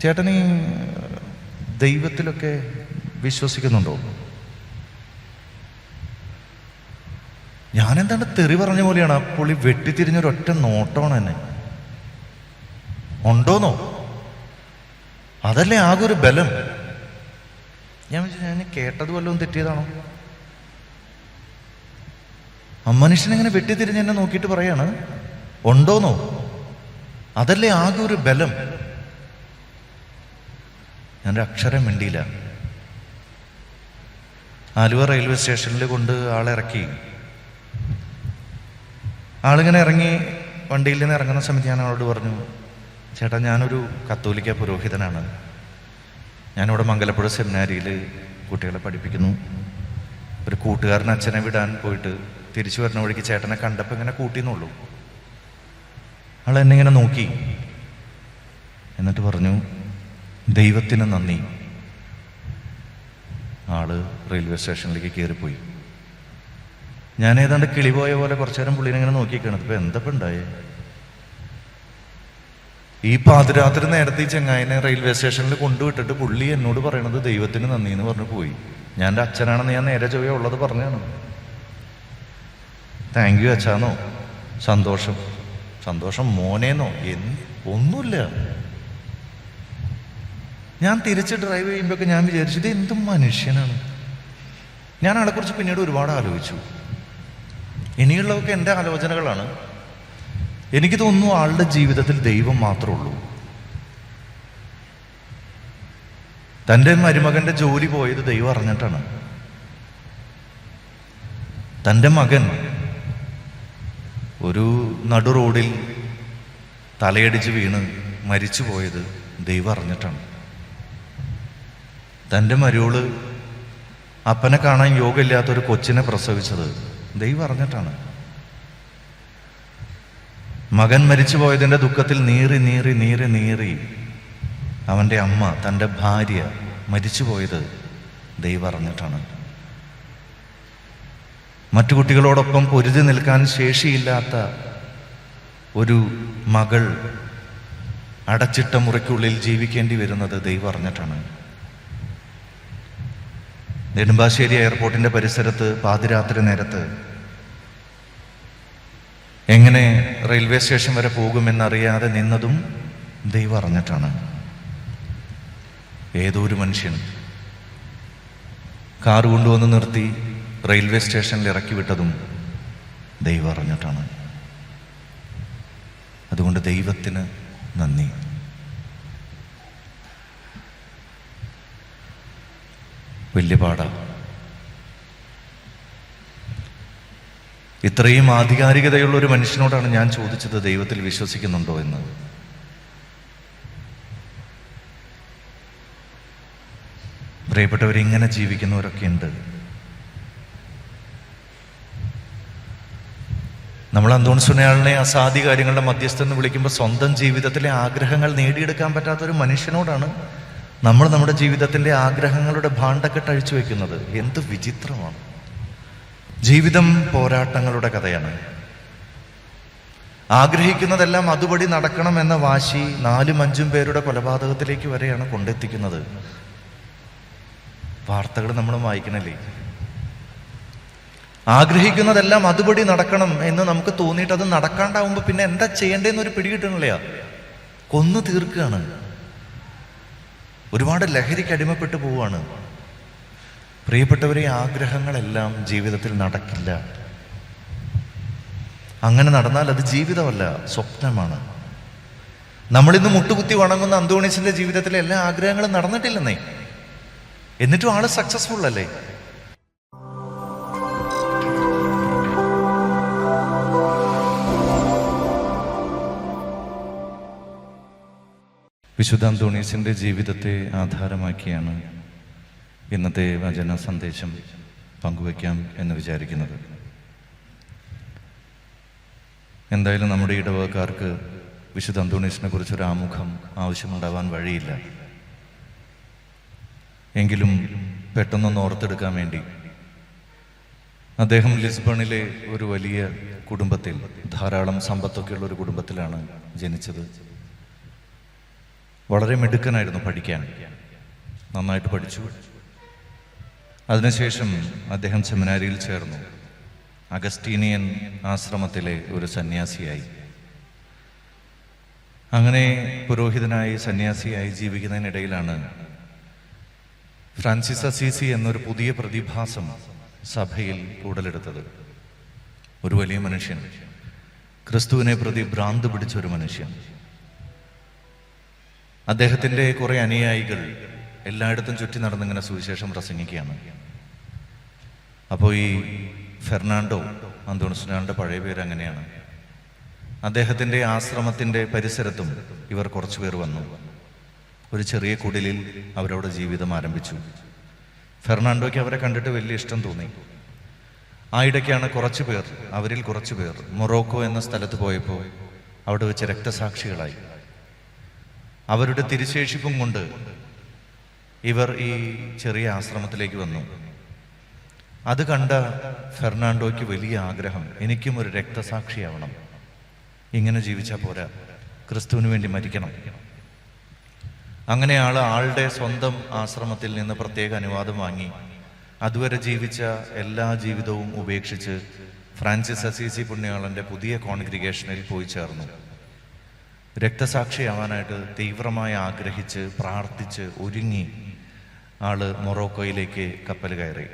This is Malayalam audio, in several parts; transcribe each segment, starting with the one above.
ചേട്ടൻ ഈ ദൈവത്തിലൊക്കെ വിശ്വസിക്കുന്നുണ്ടോ? ഞാനെന്താണ് തെറി പറഞ്ഞ പോലെയാണ് ആ പുള്ളി വെട്ടിത്തിരിഞ്ഞൊരൊറ്റ നോട്ടമാണ് എന്നെ. ഉണ്ടോന്നോ? അതല്ലേ ആകെ ഒരു ബലം. ഞാൻ ഞാൻ കേട്ടത് വല്ലതും തെറ്റിയതാണോ? മനുഷ്യനെങ്ങനെ വെട്ടിത്തിരിഞ്ഞ് എന്നെ നോക്കിയിട്ട് പറയാണ്? ഉണ്ടോന്നോ? അതല്ലേ ആകെ ഒരു ബലം. ഞാനൊരു അക്ഷരം മിണ്ടിയില്ല. ആലുവ റെയിൽവേ സ്റ്റേഷനിൽ കൊണ്ട് ആളെ ഇറക്കി. ആളിങ്ങനെ ഇറങ്ങി വണ്ടിയിൽ നിന്ന് ഇറങ്ങുന്ന സമയത്ത് ഞാൻ ആളോട് പറഞ്ഞു ചേട്ടാ ഞാനൊരു കത്തോലിക്ക പുരോഹിതനാണ്. ഞാനിവിടെ മംഗലപ്പുഴ സെമിനാരിയിൽ കുട്ടികളെ പഠിപ്പിക്കുന്നു. ഒരു കൂട്ടുകാരൻ അച്ഛനെ വിടാൻ പോയിട്ട് തിരിച്ചു വരുന്ന വഴിക്ക് ചേട്ടനെ കണ്ടപ്പോൾ ഇങ്ങനെ കൂട്ടിയെന്നുള്ളൂ. ആൾ എന്നെ ഇങ്ങനെ നോക്കി. എന്നിട്ട് പറഞ്ഞു ദൈവത്തിന് നന്ദി. ആൾ റെയിൽവേ സ്റ്റേഷനിലേക്ക് കയറിപ്പോയി. ഞാൻ ഏതാണ്ട് കിളിപോയ പോലെ കുറച്ചു നേരം പുള്ളിനെ ഇങ്ങനെ നോക്കിക്കാണ് ഇപ്പൊ എന്തപ്പോ ഉണ്ടായേ? ഈ പാതിരാത്രി നേരത്തെ ഈ ചെങ്ങായിനെ റെയിൽവേ സ്റ്റേഷനിൽ കൊണ്ടുവിട്ടിട്ട് പുള്ളി എന്നോട് പറയണത് ദൈവത്തിന് നന്ദി എന്ന് പറഞ്ഞു പോയി. ഞാൻ എന്റെ അച്ഛനാണെന്ന് ഞാൻ നേരെ ചൊവ്വ ഉള്ളത് പറഞ്ഞാണ് താങ്ക് യു അച്ഛാന്നോ. സന്തോഷം. സന്തോഷം മോനേന്നോ? എന്ന് ഒന്നുമില്ല. ഞാൻ തിരിച്ച് ഡ്രൈവ് ചെയ്യുമ്പോഴൊക്കെ ഞാൻ വിചാരിച്ചു ഇത് എന്തും മനുഷ്യനാണ്. ഞാൻ ആളെക്കുറിച്ച് പിന്നീട് ഒരുപാട് ആലോചിച്ചു. ഇനിയുള്ളതൊക്കെ എന്റെ ആലോചനകളാണ്. എനിക്ക് തോന്നുന്നു ആളുടെ ജീവിതത്തിൽ ദൈവം മാത്രമേ ഉള്ളൂ. തന്റെ മരുമകന്റെ ജോലി പോയത് ദൈവം അറിഞ്ഞിട്ടാണ്. തന്റെ മകൻ ഒരു നടു റോഡിൽ തലയടിച്ച് വീണ് മരിച്ചു പോയത് ദൈവം അറിഞ്ഞിട്ടാണ്. തന്റെ മരുവൾ അപ്പനെ കാണാൻ യോഗമില്ലാത്തൊരു കൊച്ചിനെ പ്രസവിച്ചത്. ദൈവം അറിഞ്ഞിട്ടാണ്. മകൻ മരിച്ചു പോയതിന്റെ ദുഃഖത്തിൽ നീറി നീറി നീറി നീറി അവന്റെ അമ്മ തന്റെ ഭാര്യ മരിച്ചു പോയത് ദൈവം അറിഞ്ഞിട്ടാണ്. മറ്റു കുട്ടികളോടൊപ്പം പൊരുതി നിൽക്കാൻ ശേഷിയില്ലാത്ത ഒരു മകൾ അടച്ചിട്ട മുറിക്കുള്ളിൽ ജീവിക്കേണ്ടി വരുന്നത് ദൈവം അറിഞ്ഞിട്ടാണ്. നെടുമ്പാശ്ശേരി എയർപോർട്ടിന്റെ പരിസരത്ത് പാതിരാത്രി നേരത്ത്. എങ്ങനെ റെയിൽവേ സ്റ്റേഷൻ വരെ പോകുമെന്നറിയാതെ നിന്നതും ദൈവം അറിഞ്ഞിട്ടാണ്. ഏതോ ഒരു മനുഷ്യൻ കാർ കൊണ്ടുവന്ന് നിർത്തി റെയിൽവേ സ്റ്റേഷനിൽ ഇറക്കി വിട്ടതും ദൈവം അറിഞ്ഞിട്ടാണ്. അതുകൊണ്ട് ദൈവത്തിന് നന്ദി. വലിയ പാടാണ് ഇത്രയും ആധികാരികതയുള്ള ഒരു മനുഷ്യനോടാണ് ഞാൻ ചോദിച്ചത് ദൈവത്തിൽ വിശ്വസിക്കുന്നുണ്ടോ എന്ന്. പ്രിയപ്പെട്ടവർ ഇങ്ങനെ ജീവിക്കുന്നവരൊക്കെ ഉണ്ട്. നമ്മൾ അന്തോണിസുനയാളിനെ അസാധി കാര്യങ്ങളുടെ മധ്യസ്ഥ എന്ന് വിളിക്കുമ്പോൾ സ്വന്തം ജീവിതത്തിലെ ആഗ്രഹങ്ങൾ നേടിയെടുക്കാൻ പറ്റാത്ത ഒരു മനുഷ്യനോടാണ് നമ്മൾ നമ്മുടെ ജീവിതത്തിന്റെ ആഗ്രഹങ്ങളുടെ ഭാണ്ഡക്കെട്ട് അഴിച്ചു വെക്കുന്നത് എന്ത് വിചിത്രമാണ്. ജീവിതം പോരാട്ടങ്ങളുടെ കഥയാണ്. ആഗ്രഹിക്കുന്നതെല്ലാം അതുപടി നടക്കണം എന്ന വാശി നാലും അഞ്ചും പേരുടെ കൊലപാതകത്തിലേക്ക് വരെയാണ് കൊണ്ടെത്തിക്കുന്നത്. വാർത്തകൾ നമ്മൾ വായിക്കണല്ലേ? ആഗ്രഹിക്കുന്നതെല്ലാം അതുപടി നടക്കണം എന്ന് നമുക്ക് തോന്നിയിട്ട് അത് നടക്കാണ്ടാവുമ്പോൾ പിന്നെ എന്താ ചെയ്യേണ്ടതെന്ന് ഒരു പിടികിട്ടണില്ല കൊന്നു തീർക്കുകയാണ്. ഒരുപാട് ലഹരിക്ക് അടിമപ്പെട്ടു പോവാണ്. പ്രിയപ്പെട്ടവരെ ആഗ്രഹങ്ങളെല്ലാം ജീവിതത്തിൽ നടക്കില്ല. അങ്ങനെ നടന്നാൽ അത് ജീവിതമല്ല സ്വപ്നമാണ്. നമ്മളിന്ന് മുട്ടുകുത്തി വണങ്ങുന്ന അന്തോണീസിന്റെ ജീവിതത്തിലെ എല്ലാ ആഗ്രഹങ്ങളും നടന്നിട്ടില്ലെന്നേ. എന്നിട്ടും ആൾ സക്സസ്ഫുൾ അല്ലേ? വിശുദ്ധ അന്തോണീസിന്റെ ജീവിതത്തെ ആധാരമാക്കിയാണ് ഇന്നത്തെ വചന സന്ദേശം പങ്കുവയ്ക്കാം എന്ന് വിചാരിക്കുന്നത്. എന്തായാലും നമ്മുടെ ഇടവകക്കാർക്ക് വിശുദ്ധ അന്തോണീസിനെ കുറിച്ചൊരു ആമുഖം ആവശ്യമുണ്ടാവാൻ വഴിയില്ല. എങ്കിലും പെട്ടെന്നൊന്ന് ഓർത്തെടുക്കാൻ വേണ്ടി അദ്ദേഹം ലിസ്ബണിലെ ഒരു വലിയ കുടുംബത്തിൽ ധാരാളം സമ്പത്തൊക്കെയുള്ള ഒരു കുടുംബത്തിലാണ് ജനിച്ചത്. വളരെ മിടുക്കനായിരുന്നു പഠിക്കാൻ. നന്നായിട്ട് പഠിച്ചു. അതിനുശേഷം അദ്ദേഹം സെമിനാരിയിൽ ചേർന്നു. അഗസ്റ്റീനിയൻ ആശ്രമത്തിലെ ഒരു സന്യാസിയായി. അങ്ങനെ പുരോഹിതനായി സന്യാസിയായി ജീവിക്കുന്നതിനിടയിലാണ് ഫ്രാൻസിസ് അസീസി എന്നൊരു പുതിയ പ്രതിഭാസം സഭയിൽ ഉടലെടുത്തത്. ഒരു വലിയ മനുഷ്യൻ. ക്രിസ്തുവിനെ പ്രതി ഭ്രാന്ത് പിടിച്ച ഒരു മനുഷ്യൻ. അദ്ദേഹത്തിന്റെ കുറെ അനുയായികൾ എല്ലായിടത്തും ചുറ്റി നടന്നിങ്ങനെ സുവിശേഷം പ്രസംഗിക്കുകയാണ്. അപ്പോൾ ഈ ഫെർണാണ്ടോ അന്തോണിസ്നാളുടെ പഴയ പേര് അങ്ങനെയാണ്. അദ്ദേഹത്തിന്റെ ആശ്രമത്തിന്റെ പരിസരത്തും ഇവർ കുറച്ചു പേർ വന്നു. ഒരു ചെറിയ കുടിലിൽ അവരവിടെ ജീവിതം ആരംഭിച്ചു. ഫെർണാണ്ടോയ്ക്ക് അവരെ കണ്ടിട്ട് വലിയ ഇഷ്ടം തോന്നി. ആ ഇടയ്ക്കാണ് കുറച്ചു പേർ അവരിൽ കുറച്ചു പേർ മൊറോക്കോ എന്ന സ്ഥലത്ത് പോയപ്പോൾ അവിടെ വെച്ച് രക്തസാക്ഷികളായി. അവരുടെ തിരുശേഷിപ്പും കൊണ്ട് ഇവർ ഈ ചെറിയ ആശ്രമത്തിലേക്ക് വന്നു. അത് കണ്ട ഫെർണാണ്ടോയ്ക്ക് വലിയ ആഗ്രഹം എനിക്കും ഒരു രക്തസാക്ഷിയാവണം. ഇങ്ങനെ ജീവിച്ചാൽ പോരാ. ക്രിസ്തുവിന് വേണ്ടി മരിക്കണം. അങ്ങനെ ആൾ ആളുടെ സ്വന്തം ആശ്രമത്തിൽ നിന്ന് പ്രത്യേക അനുവാദം വാങ്ങി. അതുവരെ ജീവിച്ച എല്ലാ ജീവിതവും ഉപേക്ഷിച്ച് ഫ്രാൻസിസ് അസീസി പുണ്യാളന്റെ പുതിയ കോൺഗ്രിഗേഷനിൽ പോയി ചേർന്നു. രക്തസാക്ഷിയാവാനായിട്ട് തീവ്രമായി ആഗ്രഹിച്ച് പ്രാർത്ഥിച്ച് ഒരുങ്ങി ആൾ മൊറോക്കോയിലേക്ക് കപ്പൽ കയറി.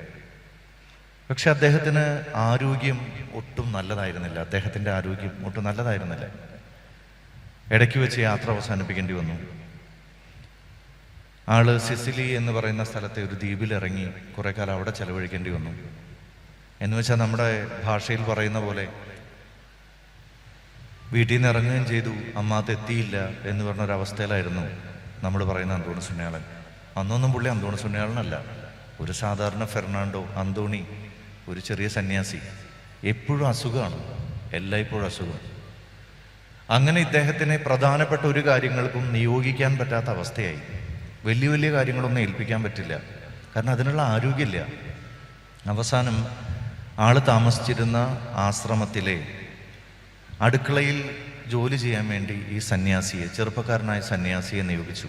പക്ഷെ അദ്ദേഹത്തിന് ആരോഗ്യം ഒട്ടും നല്ലതായിരുന്നില്ല. അദ്ദേഹത്തിന്റെ ആരോഗ്യം ഒട്ടും നല്ലതായിരുന്നില്ല. ഇടയ്ക്ക് വെച്ച് യാത്ര അവസാനിപ്പിക്കേണ്ടി വന്നു. ആൾ സിസിലി എന്ന് പറയുന്ന സ്ഥലത്തെ ഒരു ദ്വീപിൽ ഇറങ്ങി കുറെ കാലം അവിടെ ചെലവഴിക്കേണ്ടി വന്നു. എന്ന് വെച്ചാൽ നമ്മുടെ ഭാഷയിൽ പറയുന്ന പോലെ വീട്ടിൽ നിന്ന് ഇറങ്ങുകയും ചെയ്തു. അമ്മാത്ത് എത്തിയില്ല എന്ന് പറഞ്ഞൊരവസ്ഥയിലായിരുന്നു നമ്മൾ പറയുന്ന അന്തോണി സുന്യാളൻ. അന്നൊന്നും പുള്ളി അന്തോണി സുന്യാളനല്ല. ഒരു സാധാരണ ഫെർണാണ്ടോ അന്തോണി ഒരു ചെറിയ സന്യാസി. എപ്പോഴും അസുഖമാണ്. എല്ലായ്പ്പോഴും അസുഖം. അങ്ങനെ ഇദ്ദേഹത്തിനെ പ്രധാനപ്പെട്ട ഒരു കാര്യങ്ങൾക്കും നിയോഗിക്കാൻ പറ്റാത്ത അവസ്ഥയായി. വലിയ വലിയ കാര്യങ്ങളൊന്നും ഏൽപ്പിക്കാൻ പറ്റില്ല. കാരണം അതിനുള്ള ആരോഗ്യമില്ല. അവസാനം ആൾ താമസിച്ചിരുന്ന ആശ്രമത്തിലെ അടുക്കളയിൽ ജോലി ചെയ്യാൻ വേണ്ടി ഈ സന്യാസിയെ ചെറുപ്പക്കാരനായ സന്യാസിയെ നിയോഗിച്ചു.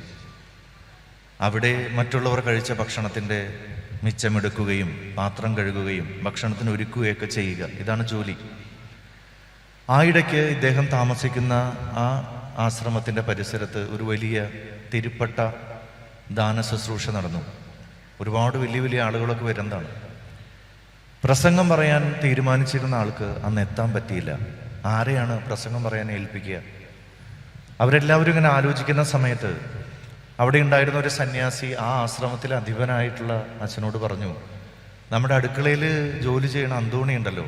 അവിടെ മറ്റുള്ളവർ കഴിച്ച ഭക്ഷണത്തിന്റെ മിച്ചമെടുക്കുകയും പാത്രം കഴുകുകയും ഭക്ഷണത്തിന് ഒരുക്കുകയൊക്കെ ചെയ്യുക. ഇതാണ് ജോലി. ആ ഇടയ്ക്ക് ഇദ്ദേഹം താമസിക്കുന്ന ആ ആശ്രമത്തിന്റെ പരിസരത്ത് ഒരു വലിയ തിരുപ്പട്ട ദാന ശുശ്രൂഷ നടന്നു. ഒരുപാട് വലിയ വലിയ ആളുകളൊക്കെ വരുന്നതാണ്. പ്രസംഗം പറയാൻ തീരുമാനിച്ചിരുന്ന ആൾക്ക് അന്ന് എത്താൻ പറ്റിയില്ല. ആരെയാണ് പ്രസംഗം പറയാൻ ഏൽപ്പിക്കുക? അവരെല്ലാവരും ഇങ്ങനെ ആലോചിക്കുന്ന സമയത്ത് അവിടെ ഉണ്ടായിരുന്ന ഒരു സന്യാസി ആ ആശ്രമത്തിലെ അധിപനായിട്ടുള്ള അച്ഛനോട് പറഞ്ഞു നമ്മുടെ അടുക്കളയിൽ ജോലി ചെയ്യണ അന്തോണി ഉണ്ടല്ലോ.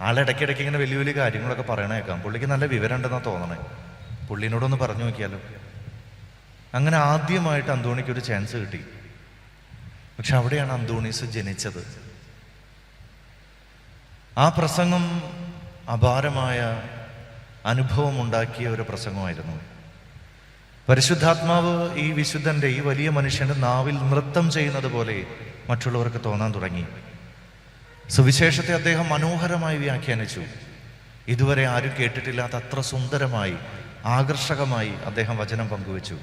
ആളിടയ്ക്കിടയ്ക്ക് ഇങ്ങനെ വലിയ വലിയ കാര്യങ്ങളൊക്കെ പറയണേക്കാം. പുള്ളിക്ക് നല്ല വിവരം ഉണ്ടെന്നാണ് തോന്നണേ. പുള്ളിനോടൊന്ന് പറഞ്ഞു നോക്കിയാലോ? അങ്ങനെ ആദ്യമായിട്ട് അന്തോണിക്ക് ഒരു ചാൻസ് കിട്ടി. പക്ഷെ അവിടെയാണ് അന്തോണീസ് ജനിച്ചത്. ആ പ്രസംഗം അപാരമായ അനുഭവം ഉണ്ടാക്കിയ ഒരു പ്രസംഗമായിരുന്നു. പരിശുദ്ധാത്മാവ് ഈ വിശുദ്ധന്റെ ഈ വലിയ മനുഷ്യന്റെ നാവിൽ നൃത്തം ചെയ്യുന്നത് പോലെ മറ്റുള്ളവർക്ക് തോന്നാൻ തുടങ്ങി. സുവിശേഷത്തെ അദ്ദേഹം മനോഹരമായി വ്യാഖ്യാനിച്ചു. ഇതുവരെ ആരും കേട്ടിട്ടില്ലാത്ത അത്ര സുന്ദരമായി ആകർഷകമായി അദ്ദേഹം വചനം പങ്കുവച്ചു.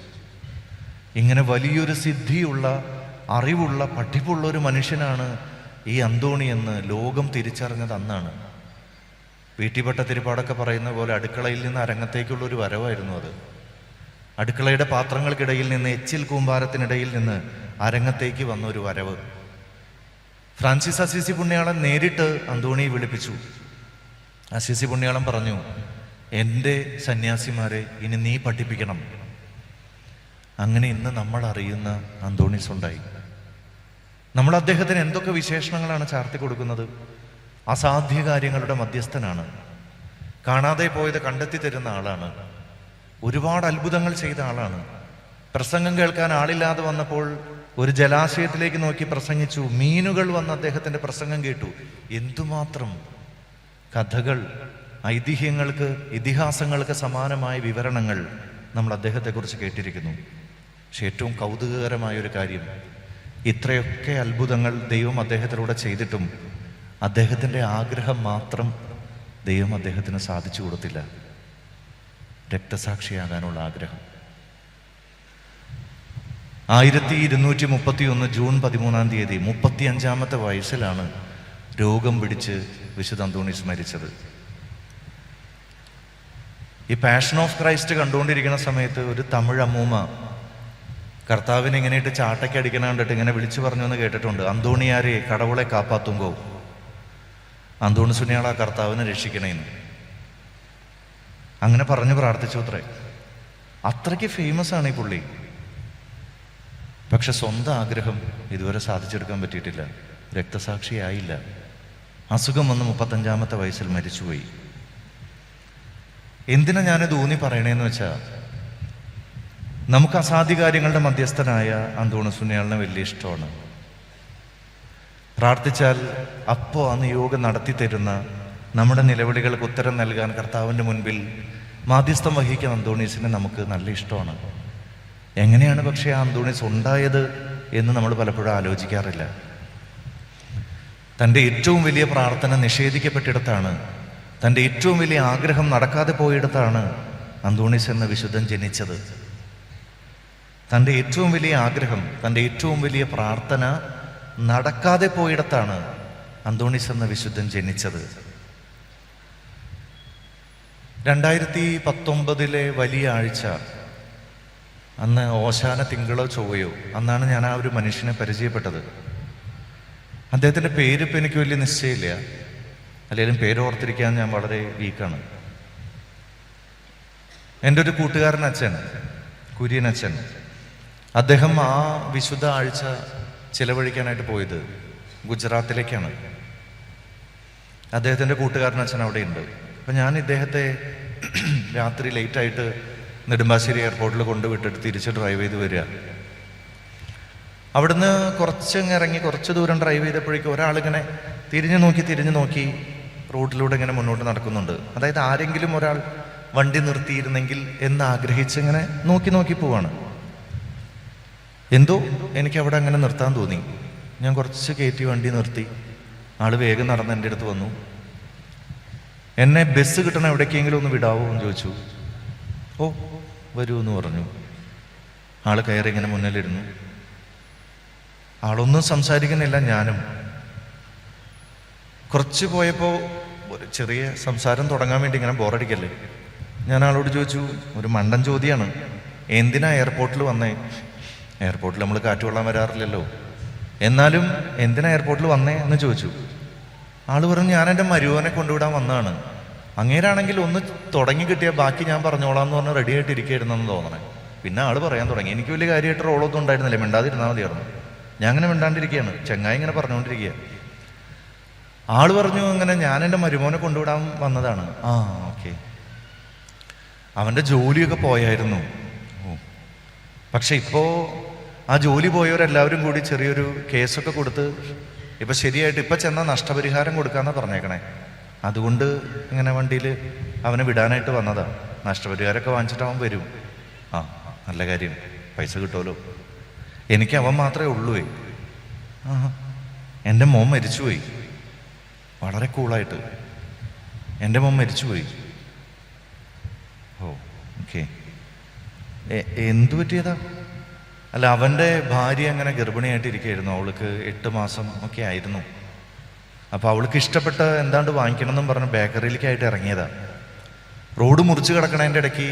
ഇങ്ങനെ വലിയൊരു സിദ്ധിയുള്ള അറിവുള്ള പഠിപ്പുള്ള ഒരു മനുഷ്യനാണ് ഈ അന്തോണി എന്ന് ലോകം തിരിച്ചറിഞ്ഞത് അന്നാണ്. വീട്ടിപ്പട്ട തിരുപ്പാടൊക്കെ പറയുന്ന പോലെ അടുക്കളയിൽ നിന്ന് അരങ്ങത്തേക്കുള്ള ഒരു വരവായിരുന്നു അത്. അടുക്കളയുടെ പാത്രങ്ങൾക്കിടയിൽ നിന്ന് എച്ചിൽ കൂമ്പാരത്തിനിടയിൽ നിന്ന് അരങ്ങത്തേക്ക് വന്ന ഒരു വരവ്. ഫ്രാൻസിസ് അസീസി പുണ്യാളൻ നേരിട്ട് അന്തോണിയെ വിളിപ്പിച്ചു. അസീസി പുണ്യാളൻ പറഞ്ഞു എന്റെ സന്യാസിമാരെ ഇനി നീ പഠിപ്പിക്കണം. അങ്ങനെ ഇന്ന് നമ്മൾ അറിയുന്ന അന്തോണിസ് ഉണ്ടായി. നമ്മൾ അദ്ദേഹത്തിന് എന്തൊക്കെ വിശേഷണങ്ങളാണ് ചാർത്തി കൊടുക്കുന്നത്? അസാധ്യ കാര്യങ്ങളുടെ മധ്യസ്ഥനാണ്. കാണാതെ പോയത് കണ്ടെത്തി തരുന്ന ആളാണ്. ഒരുപാട് അത്ഭുതങ്ങൾ ചെയ്ത ആളാണ്. പ്രസംഗം കേൾക്കാൻ ആളില്ലാതെ വന്നപ്പോൾ ഒരു ജലാശയത്തിലേക്ക് നോക്കി പ്രസംഗിച്ചു. മീനുകൾ വന്ന് അദ്ദേഹത്തിന്റെ പ്രസംഗം കേട്ടു. എന്തുമാത്രം? കഥകൾ ഐതിഹ്യങ്ങൾക്ക് ഇതിഹാസങ്ങൾക്ക് സമാനമായ വിവരണങ്ങൾ നമ്മൾ അദ്ദേഹത്തെക്കുറിച്ച് കേട്ടിരിക്കുന്നു. പക്ഷെ ഏറ്റവും കൗതുകകരമായ ഒരു കാര്യം ഇത്രയൊക്കെ അത്ഭുതങ്ങൾ ദൈവം അദ്ദേഹത്തിലൂടെ ചെയ്തിട്ടും അദ്ദേഹത്തിന്റെ ആഗ്രഹം മാത്രം ദൈവം അദ്ദേഹത്തിന് സാധിച്ചു കൊടുത്തില്ല. രക്തസാക്ഷിയാകാനുള്ള ആഗ്രഹം. ആയിരത്തി ഇരുന്നൂറ്റി മുപ്പത്തി ഒന്ന് ജൂൺ പതിമൂന്നാം തീയതി മുപ്പത്തി അഞ്ചാമത്തെ വയസ്സിലാണ് രോഗം പിടിച്ച് വിശുദ്ധ അന്തോണീസ് മരിച്ചത് ഈ പാഷൻ ഓഫ് ക്രൈസ്റ്റ് കണ്ടുകൊണ്ടിരിക്കുന്ന സമയത്ത് ഒരു തമിഴ് അമ്മൂമ്മ കർത്താവിനെ ഇങ്ങനെയിട്ട് ചാട്ടയ്ക്ക് അടിക്കണ കണ്ടിട്ട് ഇങ്ങനെ വിളിച്ചു പറഞ്ഞു എന്ന് കേട്ടിട്ടുണ്ട്. അന്തോണിയാരെ കടവളെ കാപ്പാത്തുങ്കോ അന്തോണി സുനിയാളാ കർത്താവിനെ രക്ഷിക്കണേന്ന്. അങ്ങനെ പറഞ്ഞ് പ്രാർത്ഥിച്ചു അത്രേ. അത്രയ്ക്ക് ഫേമസ് ആണ് ഈ പുള്ളി. പക്ഷെ സ്വന്തം ആഗ്രഹം ഇതുവരെ സാധിച്ചെടുക്കാൻ പറ്റിയിട്ടില്ല. രക്തസാക്ഷിയായില്ല. അസുഖം വന്ന് മുപ്പത്തഞ്ചാമത്തെ വയസ്സിൽ മരിച്ചുപോയി. എന്തിനാ ഞാനിത് ഊന്നി പറയണേന്ന് വെച്ചാൽ നമുക്ക് അസാധികാര്യങ്ങളുടെ മധ്യസ്ഥനായ അന്തോണി സുനിയാളിനെ വലിയ ഇഷ്ടമാണ്. പ്രാർത്ഥിച്ചാൽ അപ്പോൾ അന്ന് യോഗം നടത്തി തരുന്ന നമ്മുടെ നിലവിളികൾക്ക് ഉത്തരം നൽകാൻ കർത്താവിന്റെ മുൻപിൽ മാധ്യസ്ഥം വഹിക്കുന്ന അന്തോണീസിനെ നമുക്ക് നല്ല ഇഷ്ടമാണ്. എങ്ങനെയാണ് പക്ഷേ ആ അന്തോണീസ് ഉണ്ടായത് എന്ന് നമ്മൾ പലപ്പോഴും ആലോചിക്കാറില്ല. തന്റെ ഏറ്റവും വലിയ പ്രാർത്ഥന നിഷേധിക്കപ്പെട്ടിടത്താണ് തന്റെ ഏറ്റവും വലിയ ആഗ്രഹം നടക്കാതെ പോയിടത്താണ് അന്തോണീസ് എന്ന വിശുദ്ധൻ ജനിച്ചത്. തന്റെ ഏറ്റവും വലിയ ആഗ്രഹം തന്റെ ഏറ്റവും വലിയ പ്രാർത്ഥന നടക്കാതെ പോയിടത്താണ് അന്തോണിസ് എന്ന വിശുദ്ധൻ ജനിച്ചത്. രണ്ടായിരത്തി പത്തൊമ്പതിലെ വലിയ ആഴ്ച. അന്ന് ഓശാന തിങ്കളോ ചൊവ്വയോ. അന്നാണ് ഞാൻ ആ ഒരു മനുഷ്യനെ പരിചയപ്പെട്ടത്. അദ്ദേഹത്തിന്റെ പേര് ഇപ്പം എനിക്ക് വലിയ നിശ്ചയമില്ല. അല്ലെങ്കിലും പേരോർത്തിരിക്കാൻ ഞാൻ വളരെ വീക്കാണ്. എന്റെ ഒരു കൂട്ടുകാരൻ അച്ഛൻ കുര്യൻ അച്ഛൻ. അദ്ദേഹം ആ വിശുദ്ധ ആഴ്ച ചിലവഴിക്കാനായിട്ട് പോയത് ഗുജറാത്തിലേക്കാണ്. അദ്ദേഹത്തിന്റെ കൂട്ടുകാരൻ അച്ഛൻ അവിടെ ഉണ്ട് അപ്പം ഞാൻ ഇദ്ദേഹത്തെ രാത്രി ലേറ്റായിട്ട് നെടുമ്പാശ്ശേരി എയർപോർട്ടിൽ കൊണ്ടുവിട്ടിട്ട് തിരിച്ച് ഡ്രൈവ് ചെയ്ത് വരിക. അവിടുന്ന് കുറച്ചങ്ങ് ഇറങ്ങി കുറച്ച് ദൂരം ഡ്രൈവ് ചെയ്തപ്പോഴേക്കും ഒരാളിങ്ങനെ തിരിഞ്ഞു നോക്കി തിരിഞ്ഞു നോക്കി റോഡിലൂടെ ഇങ്ങനെ മുന്നോട്ട് നടക്കുന്നുണ്ട്. അതായത് ആരെങ്കിലും ഒരാൾ വണ്ടി നിർത്തിയിരുന്നെങ്കിൽ എന്ന് ആഗ്രഹിച്ച് ഇങ്ങനെ നോക്കി നോക്കി പോവാണ്. എന്തോ എനിക്ക് അവിടെ അങ്ങനെ നിർത്താൻ തോന്നി. ഞാൻ കുറച്ച് കയറ്റി വണ്ടി നിർത്തി. ആൾ വേഗം നടന്ന് എന്റെ അടുത്ത് വന്നു. എന്നെ ബസ് കിട്ടണം എവിടേക്കെങ്കിലും ഒന്ന് വിടാവോ? എന്ന് ചോദിച്ചു. ഓ വരൂ എന്ന് പറഞ്ഞു. ആൾ കയറി ഇങ്ങനെ മുന്നിലിരുന്നു. ആളൊന്നും സംസാരിക്കുന്നില്ല ഞാനും. കുറച്ച് പോയപ്പോൾ ഒരു ചെറിയ സംസാരം തുടങ്ങാൻ വേണ്ടി ഇങ്ങനെ ബോറടിക്കല്ലേ. ഞാൻ ആളോട് ചോദിച്ചു ഒരു മണ്ടൻ ചോദ്യമാണ് എന്തിനാ എയർപോർട്ടിൽ വന്നേ? എയർപോർട്ടിൽ നമ്മൾ കാറ്റ് കൊള്ളാൻ വരാറില്ലല്ലോ. എന്നാലും എന്തിനാ എയർപോർട്ടിൽ വന്നേ എന്ന് ചോദിച്ചു. ആൾ പറഞ്ഞു ഞാൻ എന്റെ മരുവനെ കൊണ്ടുവിടാൻ വന്നതാണ്. അങ്ങേരാണെങ്കിൽ ഒന്ന് തുടങ്ങി കിട്ടിയാൽ ബാക്കി ഞാൻ പറഞ്ഞോളാം എന്ന് പറഞ്ഞ് റെഡി ആയിട്ട് ഇരിക്കുകയായിരുന്നെന്ന് തോന്നണേ. പിന്നെ ആൾ പറയാൻ തുടങ്ങി എനിക്ക് വലിയ കാര്യമായിട്ട് റോളൊന്നും ഉണ്ടായിരുന്നില്ല മിണ്ടാതിരുന്നാൽ മതിയായിരുന്നു ഞാൻ അങ്ങനെ മിണ്ടാണ്ടിരിക്കുകയാണ് ചെങ്ങായി ഇങ്ങനെ പറഞ്ഞുകൊണ്ടിരിക്കുക ആൾ പറഞ്ഞു അങ്ങനെ ഞാൻ എന്റെ മരുമോനെ കൊണ്ടുവിടാൻ വന്നതാണ്. ആ ഓക്കെ. അവന്റെ ജോലിയൊക്കെ പോയായിരുന്നു. പക്ഷെ ഇപ്പോൾ ആ ജോലി പോയവരെല്ലാവരും കൂടി ചെറിയൊരു കേസൊക്കെ കൊടുത്ത് ഇപ്പം ശരിയായിട്ട് ഇപ്പം ചെന്നാൽ നഷ്ടപരിഹാരം കൊടുക്കാമെന്നാണ് പറഞ്ഞേക്കണേ. അതുകൊണ്ട് ഇങ്ങനെ വണ്ടിയിൽ അവനെ വിടാനായിട്ട് വന്നതാണ് നഷ്ടപരിഹാരമൊക്കെ വാങ്ങിച്ചിട്ട് അവൻ വരും. ആ നല്ല കാര്യം. പൈസ കിട്ടുമല്ലോ. എനിക്ക് അവൻ മാത്രമേ ഉള്ളൂ ആ എന്റെ മോൻ മരിച്ചുപോയി. വളരെ കൂളായിട്ട്. എന്റെ മോൻ മരിച്ചുപോയി. ഓ ഓക്കെ. എന്തു പറ്റിയതാ? അല്ല അവന്റെ ഭാര്യ അങ്ങനെ ഗർഭിണിയായിട്ടിരിക്കുകയായിരുന്നു. അവൾക്ക് എട്ട് മാസം ഒക്കെ ആയിരുന്നു. അപ്പോൾ അവൾക്ക് ഇഷ്ടപ്പെട്ട എന്താണ്ട് വാങ്ങിക്കണം എന്നും പറഞ്ഞ് ബേക്കറിയിലേക്കായിട്ട് ഇറങ്ങിയതാണ് റോഡ് മുറിച്ച് കിടക്കണതിന്റെ ഇടയ്ക്ക്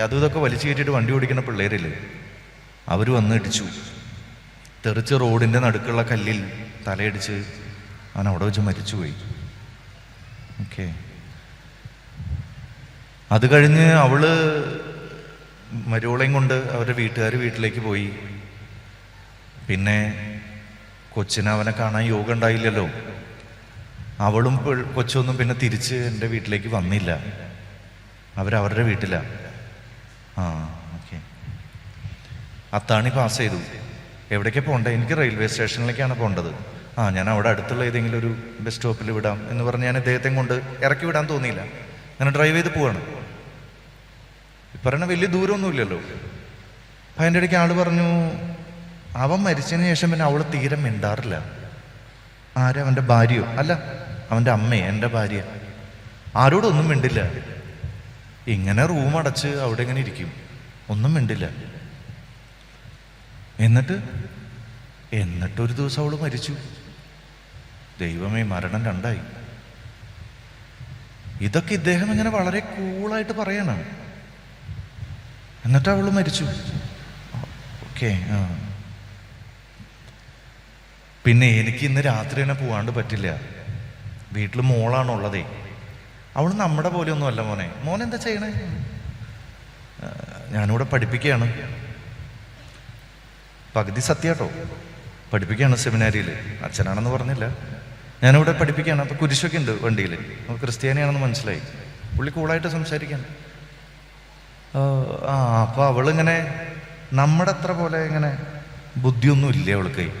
അതും ഇതൊക്കെ വലിച്ചു കയറ്റിയിട്ട് വണ്ടി ഓടിക്കുന്ന പിള്ളേരില്ലേ? അവർ വന്ന് ഇടിച്ചു. തെറിച്ച് റോഡിന്റെ നടുക്കുള്ള കല്ലിൽ തലയിടിച്ച് അവൻ അവിടെ വെച്ച് മരിച്ചുപോയി. ഓക്കെ. അത് കഴിഞ്ഞ് അവൾ മരുവളയും കൊണ്ട് അവരുടെ വീട്ടുകാർ വീട്ടിലേക്ക് പോയി. പിന്നെ കൊച്ചിന് അവനെ കാണാൻ യോഗം ഉണ്ടായില്ലല്ലോ. അവളും കൊച്ചൊന്നും പിന്നെ തിരിച്ച് എന്റെ വീട്ടിലേക്ക് വന്നില്ല. അവരവരുടെ വീട്ടിലാണ് ആ ഓക്കെ. അത്താണി പാസ് ചെയ്തു. എവിടേക്കാണ് പോകേണ്ടത് എനിക്ക് റെയിൽവേ സ്റ്റേഷനിലേക്കാണ് പോകേണ്ടത് ആ ഞാൻ അവിടെ അടുത്തുള്ള ഏതെങ്കിലും ഒരു ബസ് സ്റ്റോപ്പിൽ വിടാം എന്ന് പറഞ്ഞ് ഞാൻ ഇദ്ദേഹത്തെ കൊണ്ട് ഇറക്കി വിടാൻ തോന്നിയില്ല. അങ്ങനെ ഡ്രൈവ് ചെയ്ത് പോവാണ്. പറയണ വലിയ ദൂരമൊന്നുമില്ലല്ലോ. അപ്പം അതിന്റെ ഇടയ്ക്ക് ആൾ പറഞ്ഞു അവൻ മരിച്ചതിന് ശേഷം പിന്നെ അവൾ തീരെ മിണ്ടാറില്ല. ആരും? അവന്റെ ഭാര്യയോ? അല്ല അവന്റെ അമ്മയെ എന്റെ ഭാര്യ. ആരോടൊന്നും മിണ്ടില്ല. ഇങ്ങനെ റൂം അടച്ച് അവിടെ ഇങ്ങനെ ഇരിക്കും. ഒന്നും മിണ്ടില്ല. എന്നിട്ട് എന്നിട്ടൊരു ദിവസം അവൾ മരിച്ചു. ദൈവമേ മരണം രണ്ടായി. ഇതൊക്കെ ഇദ്ദേഹം ഇങ്ങനെ വളരെ കൂളായിട്ട് പറയണം. എന്നിട്ട് അവൾ മരിച്ചു. ഓക്കെ പിന്നെ എനിക്ക് ഇന്ന് രാത്രി തന്നെ പോവാണ്ട് പറ്റില്ല. വീട്ടിൽ മോളാണുള്ളതേ. അവൾ നമ്മുടെ പോലെ ഒന്നും അല്ല മോനെ. മോൻ എന്താ ചെയ്യണേ? ഞാനിവിടെ പഠിപ്പിക്കുകയാണ്. പകുതി സത്യാട്ടോ പഠിപ്പിക്കുകയാണ് സെമിനാരിയിൽ അച്ഛനാണെന്ന് പറഞ്ഞില്ല. ഞാനിവിടെ പഠിപ്പിക്കുകയാണ്. അപ്പോൾ കുരിശൊക്കെ ഉണ്ട് വണ്ടിയിൽ അപ്പോൾ ക്രിസ്ത്യാനിയാണെന്ന് മനസ്സിലായി. പുള്ളി കൂളായിട്ട് സംസാരിക്കാൻ. ആ അപ്പോൾ അവളിങ്ങനെ നമ്മുടെ അത്ര പോലെ ഇങ്ങനെ ബുദ്ധിയൊന്നും ഇല്ല അവൾക്ക്?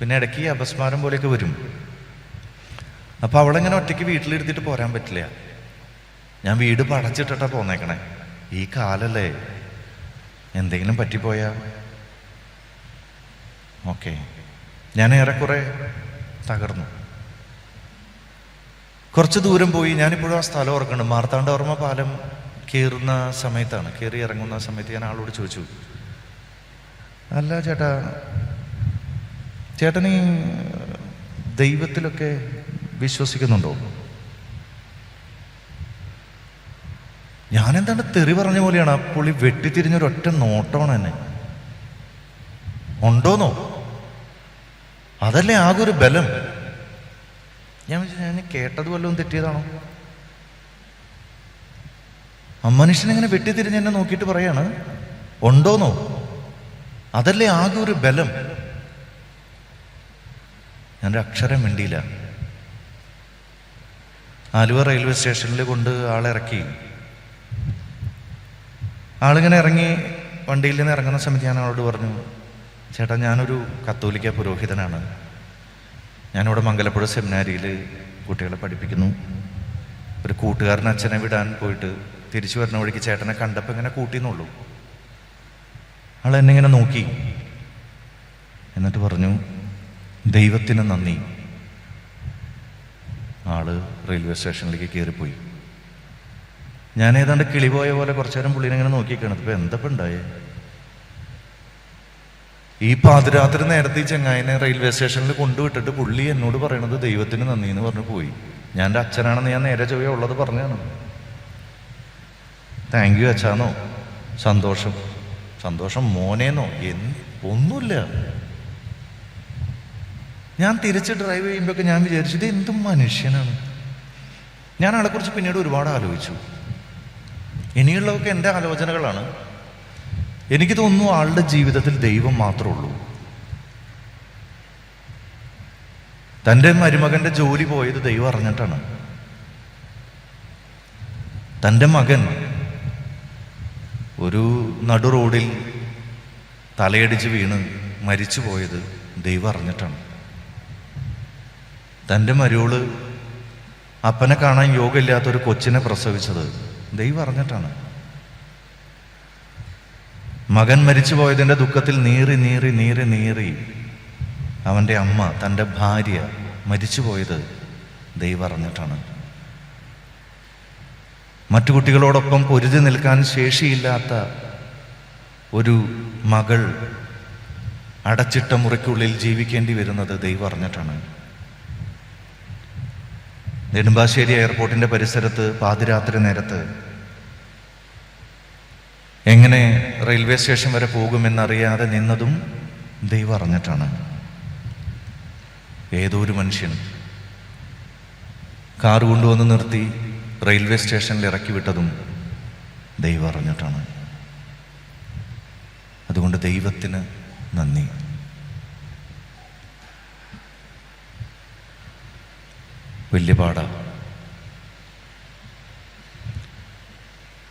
പിന്നെ ഇടയ്ക്ക് അപസ്മാരം പോലെയൊക്കെ വരും. അപ്പോൾ അവളിങ്ങനെ ഒറ്റയ്ക്ക് വീട്ടിലിരുത്തിയിട്ട് പോരാൻ പറ്റില്ല. ഞാൻ വീട് പടച്ചിട്ടിട്ടാ പോന്നേക്കണേ. ഈ കാലല്ലേ. എന്തെങ്കിലും പറ്റിപ്പോയാ? ഓക്കെ. ഞാൻ ഏറെക്കുറെ തകർന്നു. കുറച്ച് ദൂരം പോയി ഞാനിപ്പോഴും ആ സ്ഥലം ഓർക്കണം മാർത്താണ്ഡവർമ്മ പാലം കയറുന്ന സമയത്താണ് കയറി ഇറങ്ങുന്ന സമയത്ത് ഞാൻ ആളോട് ചോദിച്ചു അല്ല ചേട്ടാ ചേട്ടൻ ദൈവത്തിലൊക്കെ വിശ്വസിക്കുന്നുണ്ടോ? ഞാനെന്താണ് തെറി പറഞ്ഞ പോലെയാണ് ആ പുള്ളി വെട്ടിത്തിരിഞ്ഞൊരൊറ്റ നോട്ടമാണ് എന്നെ. ഉണ്ടോന്നോ? അതല്ലേ ആകെ ഒരു ബലം. ഞാൻ ഞാൻ കേട്ടത് വല്ലതും തെറ്റിയതാണോ? മനുഷ്യനെങ്ങനെ വെട്ടിത്തിരിഞ്ഞ് എന്നെ നോക്കിയിട്ട് പറയാണ് ഉണ്ടോന്നോ? അതല്ലേ ആകെ ഒരു ബലം? ഞാനൊരു അക്ഷരം മിണ്ടിയില്ല. ആലുവ റെയിൽവേ സ്റ്റേഷനിൽ കൊണ്ട് ആളിറക്കി ആളിങ്ങനെ ഇറങ്ങി വണ്ടിയിൽ നിന്ന് ഇറങ്ങുന്ന സമയത്ത് ഞാൻ ആളോട് പറഞ്ഞു ചേട്ടാ ഞാനൊരു കത്തോലിക്ക പുരോഹിതനാണ്. ഞാനിവിടെ മംഗലപ്പുഴ സെമിനാരിയിൽ കുട്ടികളെ പഠിപ്പിക്കുന്നു. ഒരു കൂട്ടുകാരൻ അച്ഛനെ വിടാൻ പോയിട്ട് തിരിച്ചു വരുന്ന വഴിക്ക് ചേട്ടനെ കണ്ടപ്പോൾ ഇങ്ങനെ കൂട്ടിയെന്നുള്ളൂ. ആൾ എന്നെ ഇങ്ങനെ നോക്കി. എന്നിട്ട് പറഞ്ഞു ദൈവത്തിന് നന്ദി. ആൾ റെയിൽവേ സ്റ്റേഷനിലേക്ക് കയറിപ്പോയി ഞാൻ ഏതാണ്ട് കിളി പോയ പോലെ കുറച്ചു നേരം പുള്ളിനെ ഇങ്ങനെ നോക്കിക്കാണ് ഇപ്പൊ എന്തപ്പോ ഉണ്ടായേ? ഈ പാതിരാത്രി നേരത്തെ ഈ ചെങ്ങായിനെ റെയിൽവേ സ്റ്റേഷനിൽ കൊണ്ടുവിട്ടിട്ട് പുള്ളി എന്നോട് പറയണത് ദൈവത്തിന് നന്ദി എന്ന് പറഞ്ഞു പോയി. ഞാൻ എന്റെ അച്ഛനാണെന്ന് ഞാൻ നേരെ ചൊവ്വ ഉള്ളത് പറഞ്ഞാണ് താങ്ക് യു അച്ഛാന്നോ സന്തോഷം. സന്തോഷം മോനേന്നോ എന്ത് ഒന്നുമില്ല. ഞാൻ തിരിച്ച് ഡ്രൈവ് ചെയ്യുമ്പോഴൊക്കെ ഞാൻ വിചാരിച്ചു ഇത് എന്തും മനുഷ്യനാണ്. ഞാൻ ആളെക്കുറിച്ച് പിന്നീട് ഒരുപാട് ആലോചിച്ചു. ഇനിയുള്ളതൊക്കെ എന്റെ ആലോചനകളാണ്. എനിക്ക് തോന്നുന്നു ആളുടെ ജീവിതത്തിൽ ദൈവം മാത്രമേ ഉള്ളൂ. തന്റെ മരുമകന്റെ ജോലി പോയത് ദൈവം അറിഞ്ഞിട്ടാണ്. തന്റെ മകൻ ഒരു നടു റോഡിൽ തലയടിച്ച് വീണ് മരിച്ചു പോയത് ദൈവം അറിഞ്ഞിട്ടാണ്. തന്റെ മരുവൾ അപ്പനെ കാണാൻ യോഗമില്ലാത്തൊരു കൊച്ചിനെ പ്രസവിച്ചത് ദൈവം അറിഞ്ഞിട്ടാണ്. മകൻ മരിച്ചു പോയതിന്റെ ദുഃഖത്തിൽ നീറി നീറി നീറി നീറി അവന്റെ അമ്മ തന്റെ ഭാര്യ മരിച്ചു പോയത് ദൈവം അറിഞ്ഞിട്ടാണ്. മറ്റു കുട്ടികളോടൊപ്പം പൊരുതി നിൽക്കാൻ ശേഷിയില്ലാത്ത ഒരു മകൾ അടച്ചിട്ട മുറിക്കുള്ളിൽ ജീവിക്കേണ്ടി വരുന്നത് ദൈവം അറിഞ്ഞിട്ടാണ്. നെടുമ്പാശ്ശേരി എയർപോർട്ടിന്റെ പരിസരത്ത് പാതിരാത്രി നേരത്ത് എങ്ങനെ റെയിൽവേ സ്റ്റേഷൻ വരെ പോകുമെന്നറിയാതെ നിന്നതും ദൈവം അറിഞ്ഞിട്ടാണ്. ഏതോ ഒരു മനുഷ്യൻ കാർ കൊണ്ടുവന്ന് നിർത്തി റെയിൽവേ സ്റ്റേഷനിൽ ഇറക്കി വിട്ടതും ദൈവം അറിഞ്ഞിട്ടാണ്. അതുകൊണ്ട് ദൈവത്തിന് നന്ദി. വലിയ പാടാ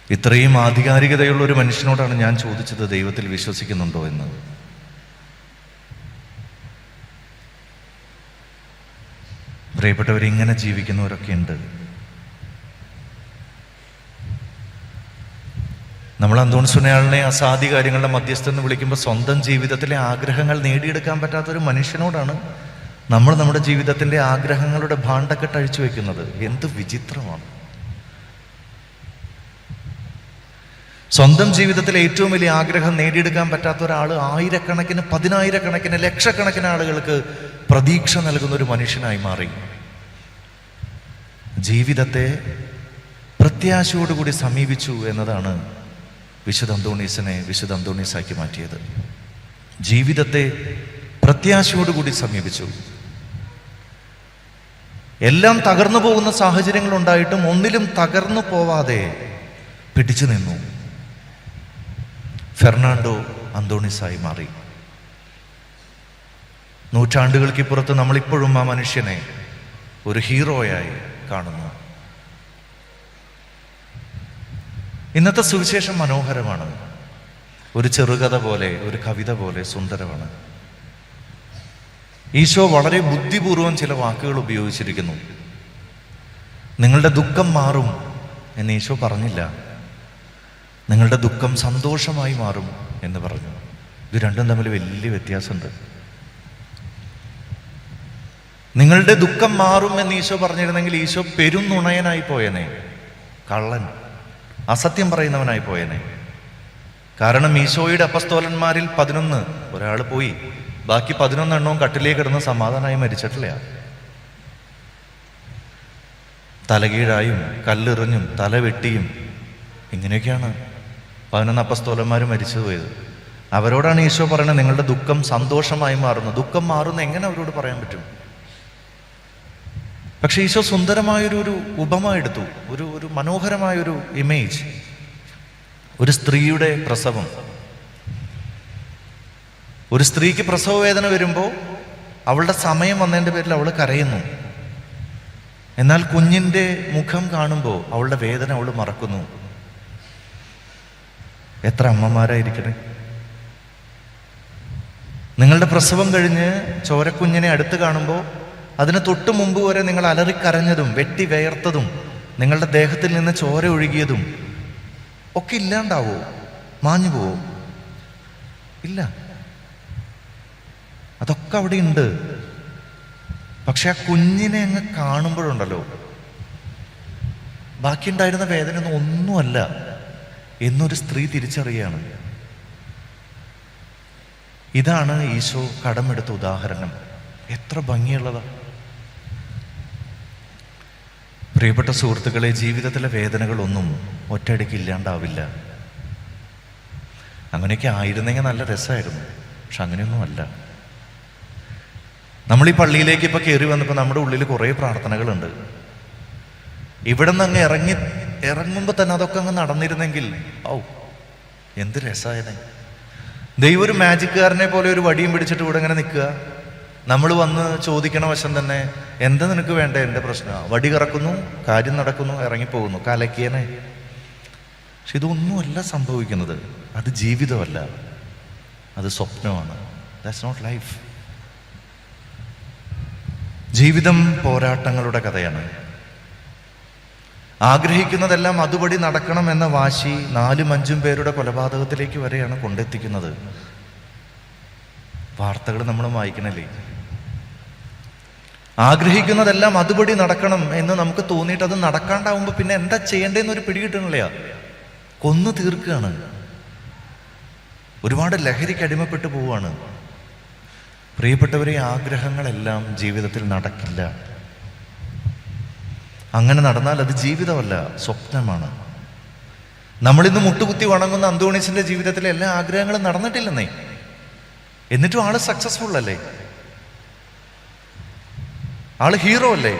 ഇത്രയും ആധികാരികതയുള്ള ഒരു മനുഷ്യനോടാണ് ഞാൻ ചോദിച്ചത് ദൈവത്തിൽ വിശ്വസിക്കുന്നുണ്ടോ എന്ന്. പ്രിയപ്പെട്ടവർ ഇങ്ങനെ ജീവിക്കുന്നവരൊക്കെ ഉണ്ട്. നമ്മൾ അന്തോൺ സുനയാളിനെ അസാധ്യ കാര്യങ്ങളുടെ മധ്യസ്ഥ എന്ന് വിളിക്കുമ്പോൾ സ്വന്തം ജീവിതത്തിലെ ആഗ്രഹങ്ങൾ നേടിയെടുക്കാൻ പറ്റാത്ത ഒരു മനുഷ്യനോടാണ് നമ്മൾ നമ്മുടെ ജീവിതത്തിന്റെ ആഗ്രഹങ്ങളുടെ ഭാണ്ഡക്കെട്ട് അഴിച്ചു വെക്കുന്നത് എന്ത് വിചിത്രമാണ്. സ്വന്തം ജീവിതത്തിലെ ഏറ്റവും വലിയ ആഗ്രഹം നേടിയെടുക്കാൻ പറ്റാത്ത ഒരാൾ ആയിരക്കണക്കിന് പതിനായിരക്കണക്കിന് ലക്ഷക്കണക്കിന് ആളുകൾക്ക് പ്രതീക്ഷ നൽകുന്ന ഒരു മനുഷ്യനായി മാറി. ജീവിതത്തെ പ്രത്യാശയോടുകൂടി സമീപിച്ചു എന്നതാണ് വിശുദ്ധ അന്തോണീസിനെ വിശുദ്ധ അന്തോണീസാക്കി മാറ്റിയത്. ജീവിതത്തെ പ്രത്യാശയോടുകൂടി സമീപിച്ചു. എല്ലാം തകർന്നു പോകുന്ന സാഹചര്യങ്ങൾ ഉണ്ടായിട്ടും ഒന്നിലും തകർന്നു പോവാതെ പിടിച്ചു നിന്നു. ഫെർണാണ്ടോ അന്തോണിസായി മാറി. നൂറ്റാണ്ടുകൾക്കിപ്പുറത്ത് നമ്മളിപ്പോഴും ആ മനുഷ്യനെ ഒരു ഹീറോയായി കാണുന്നു. ഇന്നത്തെ സുവിശേഷം മനോഹരമാണ്. ഒരു ചെറുകഥ പോലെ ഒരു കവിത പോലെ സുന്ദരമാണ്. ഈശോ വളരെ ബുദ്ധിപൂർവം ചില വാക്കുകൾ ഉപയോഗിച്ചിരിക്കുന്നു. നിങ്ങളുടെ ദുഃഖം മാറും എന്ന് ഈശോ പറഞ്ഞില്ല. നിങ്ങളുടെ ദുഃഖം സന്തോഷമായി മാറും എന്ന് പറഞ്ഞു. ഇത് രണ്ടും തമ്മിൽ വലിയ വ്യത്യാസമുണ്ട്. നിങ്ങളുടെ ദുഃഖം മാറും എന്ന് ഈശോ പറഞ്ഞിരുന്നെങ്കിൽ ഈശോ പെരുന്നുണയനായി പോയനെ. കള്ളൻ. അസത്യം പറയുന്നവനായി പോയനെ. കാരണം ഈശോയുടെ അപ്പസ്തോലന്മാരിൽ പതിനൊന്ന് ഒരാൾ പോയി. ബാക്കി പതിനൊന്നെണ്ണവും കട്ടിലേക്ക് കിടന്ന് സമാധാനമായി മരിച്ചിട്ടില്ല. തലകീഴായും കല്ലെറിഞ്ഞും തല വെട്ടിയും ഇങ്ങനെയൊക്കെയാണ് പതിനൊന്ന് അപ്പസ്തോലന്മാർ മരിച്ചു പോയത്. അവരോടാണ് ഈശോ പറയുന്നത് നിങ്ങളുടെ ദുഃഖം സന്തോഷമായി മാറുന്നു. ദുഃഖം മാറുന്ന എങ്ങനെ അവരോട് പറയാൻ പറ്റും? പക്ഷെ ഈശോ സുന്ദരമായൊരു ഒരു ഉപമ എടുത്തു. ഒരു ഒരു മനോഹരമായൊരു ഇമേജ് ഒരു സ്ത്രീയുടെ പ്രസവം. ഒരു സ്ത്രീക്ക് പ്രസവ വേദന വരുമ്പോൾ അവളുടെ സമയം വന്നതിന്റെ പേരിൽ അവൾ കരയുന്നു. എന്നാൽ കുഞ്ഞിന്റെ മുഖം കാണുമ്പോൾ അവളുടെ വേദന അവൾ മറക്കുന്നു. എത്ര അമ്മമാരായിരിക്കണേ. നിങ്ങളുടെ പ്രസവം കഴിഞ്ഞ് ചോരക്കുഞ്ഞിനെ അടുത്ത് കാണുമ്പോൾ അതിന് തൊട്ട് മുമ്പ് വരെ നിങ്ങൾ അലറിക്കരഞ്ഞതും വെട്ടി വേർത്തതും നിങ്ങളുടെ ദേഹത്തിൽ നിന്ന് ചോര ഒഴുകിയതും ഒക്കെ ഇല്ലാണ്ടാവോ? മാഞ്ഞു പോവോ? ഇല്ല. അതൊക്കെ അവിടെ ഉണ്ട്. പക്ഷെ ആ കുഞ്ഞിനെ അങ്ങ് കാണുമ്പോഴുണ്ടല്ലോ. ബാക്കിയുണ്ടായിരുന്ന വേദനയൊന്നും ഒന്നുമല്ല എന്നൊരു സ്ത്രീ തിരിച്ചറിയാണ്. ഇതാണ് ഈശോ കടമെടുത്ത ഉദാഹരണം. എത്ര ഭംഗിയുള്ളതാ. പ്രിയപ്പെട്ട സുഹൃത്തുക്കളെ ജീവിതത്തിലെ വേദനകളൊന്നും ഒറ്റയടിക്ക് ഇല്ലാണ്ടാവില്ല. അങ്ങനെയൊക്കെ ആയിരുന്നെങ്കിൽ നല്ല രസമായിരുന്നു പക്ഷെ അങ്ങനെയൊന്നുമല്ല. നമ്മൾ ഈ പള്ളിയിലേക്ക് ഇപ്പൊ കയറി വന്നപ്പോൾ നമ്മുടെ ഉള്ളിൽ കുറേ പ്രാർത്ഥനകളുണ്ട്. ഇവിടെ നിന്ന് അങ്ങ് ഇറങ്ങി ഇറങ്ങുമ്പോൾ തന്നെ അതൊക്കെ അങ്ങ് നടന്നിരുന്നെങ്കിൽ ഔ എന്ത് രസമായതെ. ദൈവം ഒരു മാജിക്കുകാരനെ പോലെ ഒരു വടിയും പിടിച്ചിട്ട് ഇവിടെ ഇങ്ങനെ നിൽക്കുക. നമ്മൾ വന്ന് ചോദിക്കണ വശം തന്നെ എന്താ നിനക്ക് വേണ്ട? എന്റെ പ്രശ്നം. വടി കറക്കുന്നു കാര്യം നടക്കുന്നു ഇറങ്ങിപ്പോകുന്നു. കലക്കിയനെ. പക്ഷെ ഇതൊന്നുമല്ല സംഭവിക്കുന്നത്. അത് ജീവിതമല്ല. അത് സ്വപ്നമാണ്. ദാറ്റ്സ് നോട്ട് ലൈഫ് ജീവിതം പോരാട്ടങ്ങളുടെ കഥയാണ്. ആഗ്രഹിക്കുന്നതെല്ലാം അതുപടി നടക്കണം എന്ന വാശി നാലും അഞ്ചും പേരുടെ കൊലപാതകത്തിലേക്ക് വരെയാണ് കൊണ്ടെത്തിക്കുന്നത്. വാർത്തകൾ നമ്മൾ വായിക്കണല്ലേ? ആഗ്രഹിക്കുന്നതെല്ലാം അതുപടി നടക്കണം എന്ന് നമുക്ക് തോന്നിയിട്ട് അത് നടക്കാണ്ടാവുമ്പോൾ പിന്നെ എന്താ ചെയ്യേണ്ടതെന്ന് ഒരു പിടി കിട്ടണില്ല കൊന്നു തീർക്കുകയാണ്. ഒരുപാട് ലഹരിക്ക് അടിമപ്പെട്ടു പോവുകയാണ്. പ്രിയപ്പെട്ടവരെ ആഗ്രഹങ്ങളെല്ലാം ജീവിതത്തിൽ നടക്കില്ല. അങ്ങനെ നടന്നാൽ അത് ജീവിതമല്ല സ്വപ്നമാണ്. നമ്മളിന്ന് മുട്ടുകുത്തി വണങ്ങുന്ന അന്തോണീസിന്റെ ജീവിതത്തിലെ എല്ലാ ആഗ്രഹങ്ങളും നടന്നിട്ടില്ലെന്നേ. എന്നിട്ടും ആൾ സക്സസ്ഫുൾ അല്ലേ? ആൾ ഹീറോ അല്ലേ?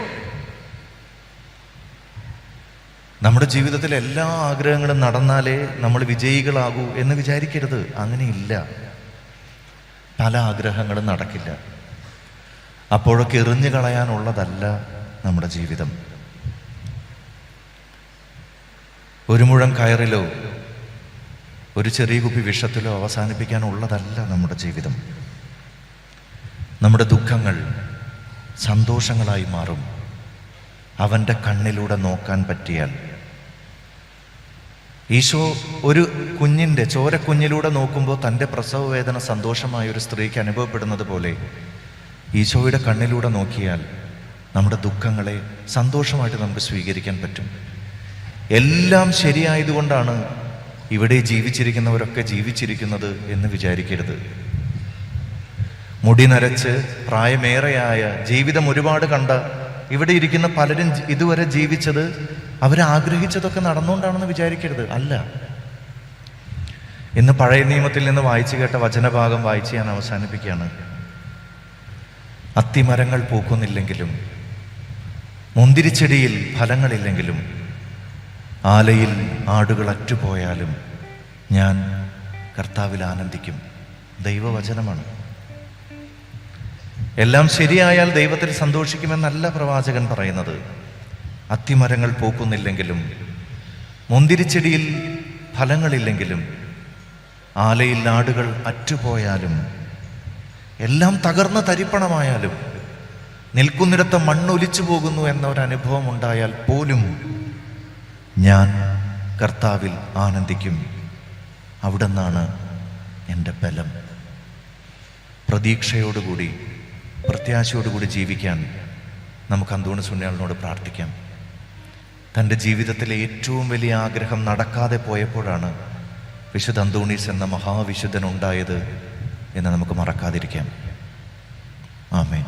നമ്മുടെ ജീവിതത്തിൽ എല്ലാ ആഗ്രഹങ്ങളും നടന്നാലേ നമ്മൾ വിജയികളാകൂ എന്ന് വിചാരിക്കരുത്. അങ്ങനെയില്ല. പല ആഗ്രഹങ്ങളും നടക്കില്ല. അപ്പോഴൊക്കെ എറിഞ്ഞു കളയാനുള്ളതല്ല നമ്മുടെ ജീവിതം. ഒരു മുഴം കയറിലോ ഒരു ചെറിയ കുപ്പി വിഷത്തിലോ അവസാനിപ്പിക്കാനുള്ളതല്ല നമ്മുടെ ജീവിതം. നമ്മുടെ ദുഃഖങ്ങൾ സന്തോഷങ്ങളായി മാറും. അവന്റെ കണ്ണിലൂടെ നോക്കാൻ പറ്റിയാൽ. ഈശോ ഒരു കുഞ്ഞിന്റെ ചോരക്കുഞ്ഞിലൂടെ നോക്കുമ്പോൾ തന്റെ പ്രസവ വേദന സന്തോഷമായ ഒരു സ്ത്രീക്ക് അനുഭവപ്പെടുന്നത് പോലെ ഈശോയുടെ കണ്ണിലൂടെ നോക്കിയാൽ നമ്മുടെ ദുഃഖങ്ങളെ സന്തോഷമായിട്ട് നമുക്ക് സ്വീകരിക്കാൻ പറ്റും. എല്ലാം ശരിയായതുകൊണ്ടാണ് ഇവിടെ ജീവിച്ചിരിക്കുന്നവരൊക്കെ ജീവിച്ചിരിക്കുന്നത് എന്ന് വിചാരിക്കരുത്. മുടി നരച്ച് പ്രായമേറെയായ ജീവിതം ഒരുപാട് കണ്ട ഇവിടെ ഇരിക്കുന്ന പലരും ഇതുവരെ ജീവിച്ചത് അവരാഗ്രഹിച്ചതൊക്കെ നടന്നുകൊണ്ടാണെന്ന് വിചാരിക്കരുത്. അല്ല. ഇന്ന് പഴയ നിയമത്തിൽ നിന്ന് വായിച്ചു കേട്ട വചനഭാഗം വായിച്ച് ഞാൻ അവസാനിപ്പിക്കുകയാണ്. അത്തിമരങ്ങൾ പൂക്കുന്നില്ലെങ്കിലും മുന്തിരിച്ചെടിയിൽ ഫലങ്ങളില്ലെങ്കിലും ആലയിൽ ആടുകൾ അറ്റുപോയാലും ഞാൻ കർത്താവിൽ ആനന്ദിക്കും. ദൈവവചനമാണ്. എല്ലാം ശരിയായാൽ ദൈവത്തിൽ സന്തോഷിക്കുമെന്നല്ല പ്രവാചകൻ പറയുന്നത്. അത്തിമരങ്ങൾ പൂക്കുന്നില്ലെങ്കിലും മുന്തിരിച്ചെടിയിൽ ഫലങ്ങളില്ലെങ്കിലും ആലയിൽ നാടുകൾ അറ്റുപോയാലും എല്ലാം തകർന്ന് തരിപ്പണമായാലും നിൽക്കുന്നിടത്ത് മണ്ണൊലിച്ചു പോകുന്നു എന്ന ഉണ്ടായാൽ പോലും ഞാൻ കർത്താവിൽ ആനന്ദിക്കും. അവിടെ നിന്നാണ് എന്റെ ബലം. പ്രതീക്ഷയോടുകൂടി പ്രത്യാശയോടുകൂടി ജീവിക്കാൻ നമുക്ക് അന്തോണി സുണ്യാളിനോട് പ്രാർത്ഥിക്കാം. തന്റെ ജീവിതത്തിലെ ഏറ്റവും വലിയ ആഗ്രഹം നടക്കാതെ പോയപ്പോഴാണ് വിശുദ്ധ അന്തോണീസ് എന്ന മഹാവിശുദ്ധൻ ഉണ്ടായത് എന്ന് നമുക്ക് മറക്കാതിരിക്കാം. ആമേൻ.